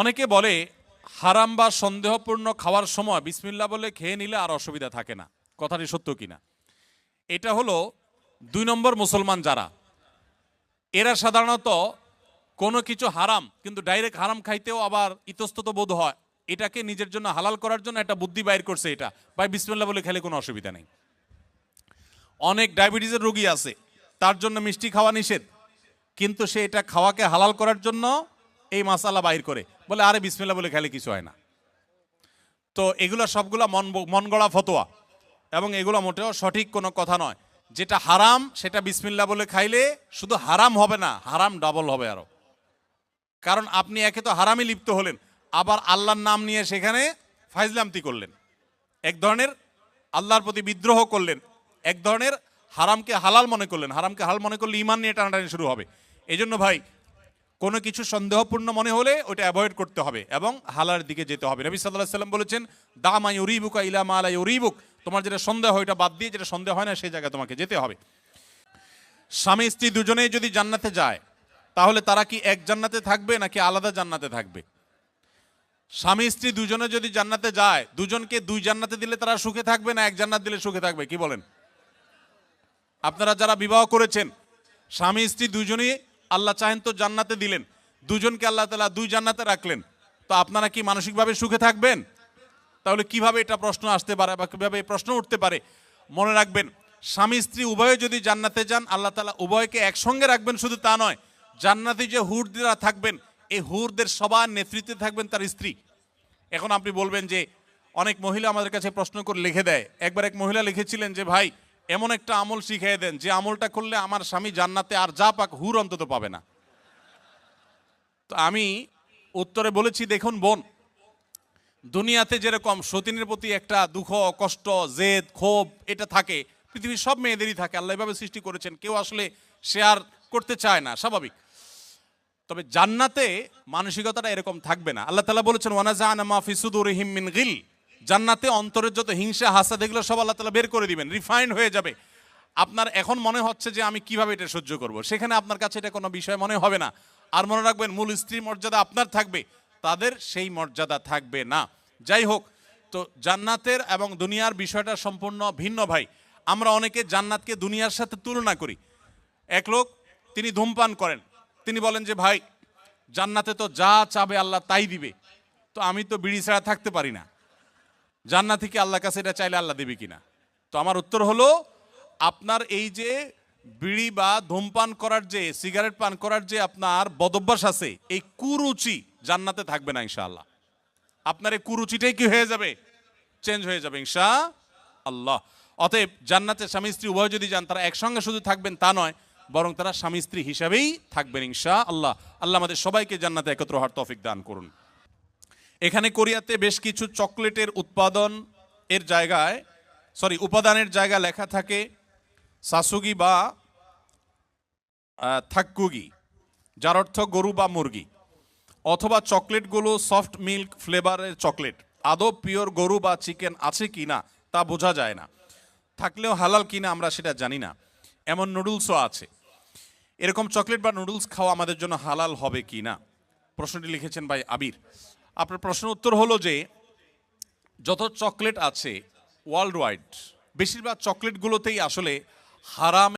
অনেকে বলে, হারাম বা সন্দেহপূর্ণ খাওয়ার সময় বিসমিল্লা বলে খেয়ে নিলে আর অসুবিধা থাকে না। কথাটি সত্য কিনা? এটা হলো দুই নম্বর মুসলমান যারা, এরা সাধারণত কোনো কিছু হারাম, কিন্তু ডাইরেক্ট হারাম খাইতেও আবার ইতস্তত বোধ হয়। এটাকে নিজের জন্য হালাল করার জন্য একটা বুদ্ধি বাইর করছে এটা। ভাই বিসমিল্লা বলে খেলে কোনো অসুবিধা নেই। অনেক ডায়াবেটিসের রোগী আছে, তার জন্য মিষ্টি খাওয়া নিষেধ। কিন্তু সে এটা খাওয়াকে হালাল করার জন্য এই মাসালা বাইর করে। বলে, আরে বিসমিল্লা বলে খেলে কিছু হয় না। তো এগুলো সবগুলা মন মন গড়া ফতোয়া। এবং এগুলো মোটেও সঠিক কোনো কথা নয়। যেটা হারাম, সেটা বিসমিল্লা বলে খাইলে শুধু হারাম হবে না, হারাম ডাবল হবে আরও। কারণ আপনি একে তো হারামে লিপ্ত হলেন। আবার আল্লাহর নাম নিয়ে সেখানে ফাইজলামতি করলেন। এক ধরনের আল্লাহর প্রতি বিদ্রোহ করলেন। এক ধরনের হারামকে হালাল মনে করলেন। হারামকে হালাল মনে করলে ইমান নিয়ে টানাটানি শুরু হবে। এই জন্য ভাই কোনো কিছু সন্দেহপূর্ণ মনে হলে ওটা অ্যাভয়েড করতে হবে এবং হালার দিকে যেতে হবে। নবী সাল্লাহ সাল্লাম বলেছেন, দামা ইউরিবুকা ইলামা আলা ইউরিবুক। তোমার যেটা সন্দেহ হয়, ওটা বাদ দিয়ে যেটা সন্দেহ হয় না, সেই জায়গায় তোমাকে যেতে হবে। স্বামী স্ত্রী দুজনেই যদি জান্নাতে যায়, তাহলে তারা কি এক জান্নাতে থাকবে নাকি আলাদা জান্নাতে থাকবে? স্বামী স্ত্রী দুজনে যদি জান্নাতে যায়, দুজনকে দুই জান্নাতে দিলে তারা সুখে থাকবে না এক জান্নাত দিলে সুখে থাকবে? কি বলেন? আপনারা যারা বিবাহ করেছেন, স্বামী স্ত্রী দুজনই আল্লাহ চাহেন তো জান্নাতে দিলেন। দুজনকে আল্লাহ তালা দুই জান্নাতে রাখলেন। তো আপনারা কি মানসিকভাবে সুখে থাকবেন? তাহলে কীভাবে এটা প্রশ্ন আসতে পারে বা কীভাবে এই প্রশ্ন উঠতে পারে? মনে রাখবেন, স্বামী স্ত্রী উভয়ে যদি জান্নাতে যান, আল্লাহ তালা উভয়কে একসঙ্গে রাখবেন, শুধু তা নয়। জান্নাতে যে হুরদিরা থাকবেন, এই হুরদের সবার নেতৃত্বে থাকবেন তার স্ত্রী। এখন আপনি বলবেন যে, অনেক মহিলা আমাদের কাছে প্রশ্ন করে লিখে দেয়। একবার এক মহিলা লিখেছিলেন যে, ভাই এমন একটা আমল শিখিয়ে দেন, যে আমলটা করলে আমার স্বামী জান্নাতে আর যা পাক হুর অন্তত পাবে না। তো আমি উত্তরে বলেছি, দেখুন বোন, দুনিয়াতে যেরকম সতীনের প্রতি একটা দুঃখ, কষ্ট, জেদ, ক্ষোভ, এটা থাকে, পৃথিবীর সব মেয়েদেরই থাকে, আল্লাহ এভাবে সৃষ্টি করেছেন, কেউ আসলে শেয়ার করতে চায় না, স্বাভাবিক। তবে জান্নাতে মানসিকতাটা এরকম থাকবে না। আল্লাহ তালা বলেছেন ওয়ানাজান মাফি সুদুর হিমিন গিল। জান্নাতে অন্তরের যত হিংসা হাসা এগুলো সব আল্লাহ তালা বের করে দিবেন রিফাইন্ড হয়ে যাবে। আপনার এখন মনে হচ্ছে যে আমি কীভাবে এটা সহ্য করব? সেখানে আপনার কাছে এটা কোনো বিষয় মনে হবে না। আর মনে রাখবেন, মূল স্ত্রী মর্যাদা আপনার থাকবে, তাদের সেই মর্যাদা থাকবে না। যাই হোক, তো জান্নাতের এবং দুনিয়ার বিষয়টা সম্পূর্ণ ভিন্ন ভাই। আমরা অনেকে জান্নাতকে দুনিয়ার সাথে তুলনা করি। এক লোক, তিনি ধূমপান করেন। তিনি বলেন যে, ভাই, জান্নাতে তো যা চাবে আল্লাহ তাই দিবে। তো আমি তো বিড়ি ছাড়া থাকতে পারি না। জান্নাত থেকে আল্লাহ কাছে এটা চাইলে আল্লাহ দেবে কিনা? তো আমার উত্তর হলো, আপনার এই যে বিড়ি বা ধূমপান করার যে, সিগারেট পান করার যে আপনার বদভ্যাস আছে, এই কুরুচি জান্নাতে থাকবে না ইনশাআল্লাহ। আপনার এই কুরুচিটাই কি হয়ে যাবে? চেঞ্জ হয়ে যাবে ইনশা আল্লাহ অতএব জান্নাতে স্বামী স্ত্রী উভয় যদি যান, তারা একসঙ্গে শুধু থাকবেন তা নয়, বরং তারা স্বামী স্ত্রী হিসাবেই থাকবেন ইনশা আল্লাহ আল্লাহ আমাদের সবাইকে জান্নাতে একত্র হওয়ার তৌফিক দান করুন। এখানে কোরিয়াতে বেশ কিছু চকলেটের উৎপাদন এর জায়গায় সরি উপাদানের জায়গা লেখা থাকে সাসুগি বা আহ, থাক্কুগি যার অর্থ গরু বা মুরগি অথবা চকলেটগুলো সফট মিল্ক ফ্লেভারের চকলেট। আদৌ পিওর গরু বা চিকেন আছে কি না তা বোঝা যায় না। থাকলেও হালাল কিনা আমরা সেটা জানি না। এমন নুডলসও আছে। এরকম চকলেট বা নুডলস খাওয়া আমাদের জন্য হালাল হবে কি না প্রশ্নটি লিখেছেন ভাই আবির। আপনার প্রশ্ন উত্তর হলো যে যত চকলেট আছে ওয়ার্ল্ড ওয়াইড বেশিরভাগ চকলেটগুলোতেই আসলে হারাম